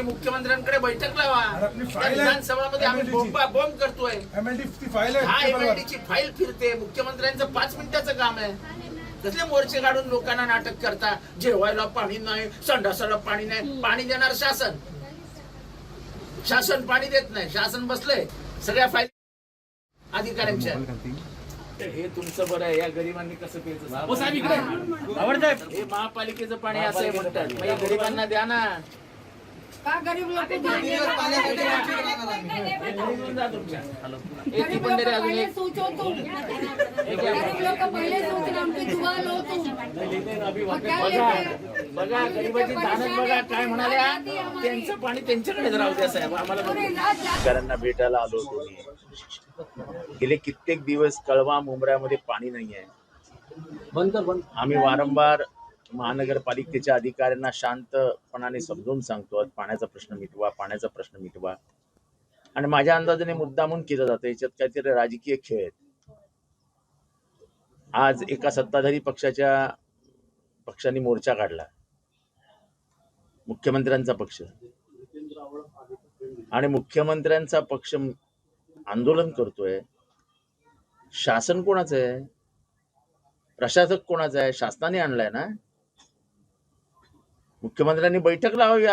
मुख्यमंत्री मुख्यमंत्र्यांकडे बैठक लावा. आपली त्या फाईल आहे. विधानसभामध्ये आम्ही MLD ची. बोंबा बॉम्ब करतोय. एमएलडी फाईल आहे. हा ची फाईल फिरते. मुख्यमंत्र्यांचं पाच मिनिटाचं काम आहे. कसले मोर्चे काढून लोकांना नाटक करता? जेवायला पाणी नाही संडासाला पाणी नाही. पाणी देणार शासन. शासन पाणी देत नाही. शासन बसलंय. सगळ्या फाईल अधिकाऱ्यांच्या. हे तुमचं बरं आहे. या गरिबांनी कसं प्यायचं हो साहेब इकडे. हे. महापालिकेचं पाणी असं आहे म्हणतात. मग गरिबांना द्या ना. का गरीब लोक हे घरी घेऊन जा तुमच्या. हे ती गरीब पण लोक तरी अजून पहिले एक. सोचवतो. गरीब लोक पहिले सोचून आमचे दुवा लावतो. मग काय बघा येते? बघा गरिबाची दानत बघा काय म्हणाल्या? त्यांचं पाणी त्यांच्याकडेच राहू द्या साहेब. आम्हाला नको. अरे ना जा- शेतकऱ्यांना भेटायला आलो होतो मी. गेले कित्येक दिवस कळवा मुंबऱ्यामध्ये पाणी नाही आहे बंद कर बंद. आम्ही वारंवार महानगरपालिकेच्या अधिकाऱ्यांना शांतपणाने समजून सांगतो. पाण्याचा प्रश्न मिटवा पाण्याचा प्रश्न मिटवा. आणि माझ्या अंदाजाने मुद्दामून केलं जातं. याच्यात काहीतरी राजकीय खेळ आहेत. आज एका सत्ताधारी पक्षाच्या पक्षाने मोर्चा काढला. मुख्यमंत्र्यांचा पक्ष. आणि मुख्यमंत्र्यांचा पक्ष आंदोलन करतोय. शासन कोणाचं आहे? प्रशासक कोणाचा आहे? शासनाने आणलाय ना? मुख्यमंत्र्यांनी बैठक लावावी.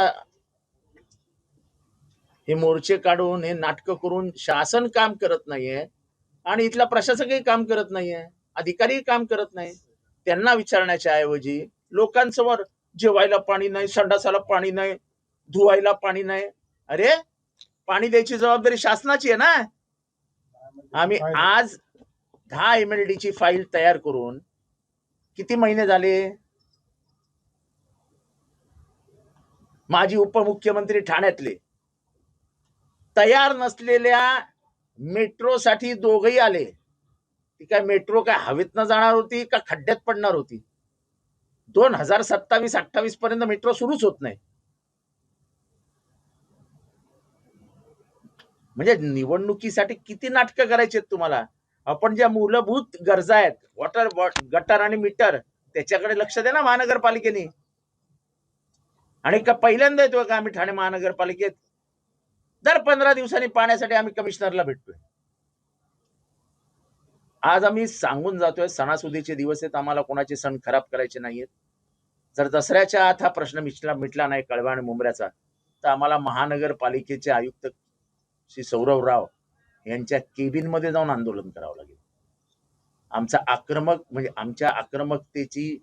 हे मोर्चे काढून हे नाटकं करून शासन काम करत नाहीये आणि इथला प्रशासकही काम करत नाहीये अधिकारीही काम करत नाही त्यांना विचारण्याच्या ऐवजी लोकांसमोर जेवायला पाणी नाही संडासाला पाणी नाही धुवायला पाणी नाही. अरे पाणी द्यायची जबाबदारी शासनाची आहे ना? आम्ही आज दहा एम एल डी ची फाईल तयार करून किती महिने झाले? माजी उपमुख्यमंत्री ठाण्यातले. तयार नसलेल्या मेट्रोसाठी दोघही आले. ती काय मेट्रो काय हवेतनं जाणार होती का खड्ड्यात पडणार होती? दोन हजार सत्तावीस अठ्ठावीस पर्यंत मेट्रो सुरूच होत नाही. म्हणजे निवडणुकीसाठी किती नाटकं करायची तुम्हाला? आपण ज्या मूलभूत गरजा आहेत वॉटर गटर आणि मीटर त्याच्याकडे लक्ष दे ना महानगरपालिकेने. आणि का पहिल्यांदा येतोय का आम्ही ठाणे महानगरपालिकेत? दर पंधरा दिवसांनी पाण्यासाठी आम्ही कमिशनरला भेटतोय. आज आम्ही सांगून जातोय सणासुदीचे दिवस आहेत आम्हाला कोणाचे सण खराब करायचे नाहीयेत. जर दसऱ्याच्या आत हा प्रश्न मिटला मिटला नाही कळवा आणि मुंबऱ्याचा तर आम्हाला महानगरपालिकेचे आयुक्त श्री सौरव राव यांच्या केबिनमध्ये जाऊन आंदोलन करावं लागेल. आमचा आक्रमक म्हणजे आमच्या आक्रमकतेची